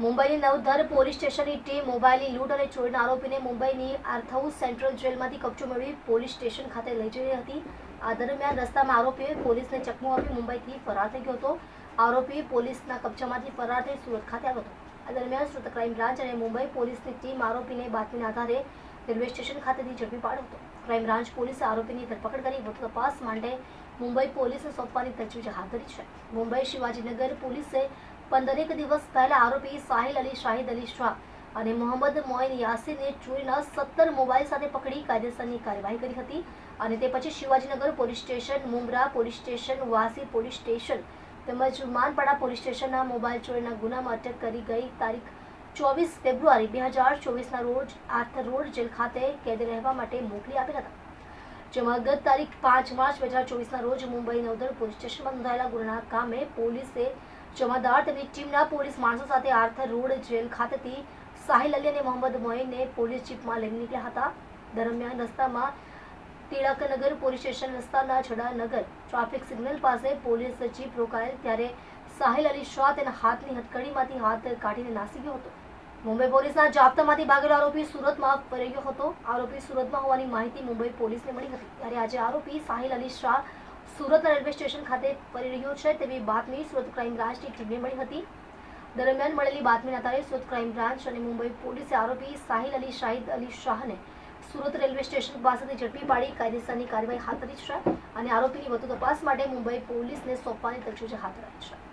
મુંબઈની નવધર પોલીસ સ્ટેશનની ટીમ મોબાઈલની લૂંટ અને ચોરીના આરોપીને મુંબઈની આર્થહાઉસ સેન્ટ્રલ જેલમાંથી કબજો મેળવી પોલીસ સ્ટેશન ખાતે લઈ જઈ હતી. આ દરમિયાન રસ્તામાં આરોપીએ પોલીસને ચકમો આપી મુંબઈથી ફરાર થઈ ગયો હતો. આરોપી પોલીસના કબજામાંથી ફરાર થઈ સુરત ખાતે આવ્યો હતો. આ દરમિયાન સુરત ક્રાઇમ બ્રાન્ચ અને મુંબઈ પોલીસની ટીમ આરોપીને બાતમીના આધારે રેલવે સ્ટેશન ખાતેથી ઝડપી પાડ્યો હતો. ક્રાઇમ બ્રાન્ચ પોલીસે આરોપીની ધરપકડ કરી વધુ તપાસ માટે મુંબઈ પોલીસને સોંપવાની તજવીજ હાથ ધરી છે. મુંબઈ શિવાજીનગર પોલીસે પંદરેક દિવસ પહેલા આરોપી સાહિલ અલી શાહિદ અલી શાહ અને મોહમ્મદ મોઇન યાસીનને ચોરીના સત્તર મોબાઈલ સાથે પકડી કાયદેસરની કાર્યવાહી કરી હતી અને તે પછી Shivajinagar police station Mumbra police station, Vashi police station તેમજ માનપાડા પોલીસ સ્ટેશનના મોબાઈલ ચોરીના ગુનામાં અટક કરી ગઈ તારીખ ચોવીસ ફેબ્રુઆરી બે હજાર ચોવીસના રોજ આર્થર રોડ જેલ ખાતે કેદ રહેવા માટે મોકલી આપેલા હતા. જેમાં ગત તારીખ પાંચ માર્ચ બે હજાર ચોવીસના રોજ મુંબઈ નવદર પોલીસ સ્ટેશનમાં નોંધાયેલા ગુનાના કામે પોલીસે જમાદાર તેમની ટીમના પોલીસ માણસો સાથે આર્થર રોડ જેલ ખાતેથી સાહિલ અલી અને મોહમ્મદ મોઇનને પોલીસ જીપમાં લઈ નીકળ્યા હતા. દરમિયાન રસ્તામાં તિળકનગર પોલીસ સ્ટેશન રસ્તાના છડાનગર ટ્રાફિક સિગ્નલ પાસે પોલીસ જીપ રોકાયેલ ત્યારે સાહિલ અલી શાહ તેના હાથની હથકડીમાંથી હાથ કાઢીને નાસી ગયો હતો. મુંબઈ પોલીસના જાપ્તામાંથી ભાગેલો આરોપી સુરતમાં ફરી ગયો હતો. આરોપી સુરતમાં હોવાની માહિતી મુંબઈ પોલીસને મળી હતી. ત્યારે આજે આરોપી સાહિલ અલી શાહ સુરતના રેલવે સ્ટેશન ખાતે ફરી રહ્યો છે તેવી બાતમી સુરત ક્રાઇમ બ્રાન્ચની ટીમને મળી હતી. દરમિયાન મળેલી બાતમીના આધારે સુરત ક્રાઇમ બ્રાન્ચ અને મુંબઈ પોલીસે આરોપી સાહિલ અલી શાહિદ અલી શાહને સુરત રેલવે સ્ટેશન પાસેથી ઝડપી પાડી કાયદેસરની કાર્યવાહી હાથ ધરી છે અને આરોપીની વધુ તપાસ માટે મુંબઈ પોલીસને સોંપવાની તજવીજ હાથ ધરાઈ છે.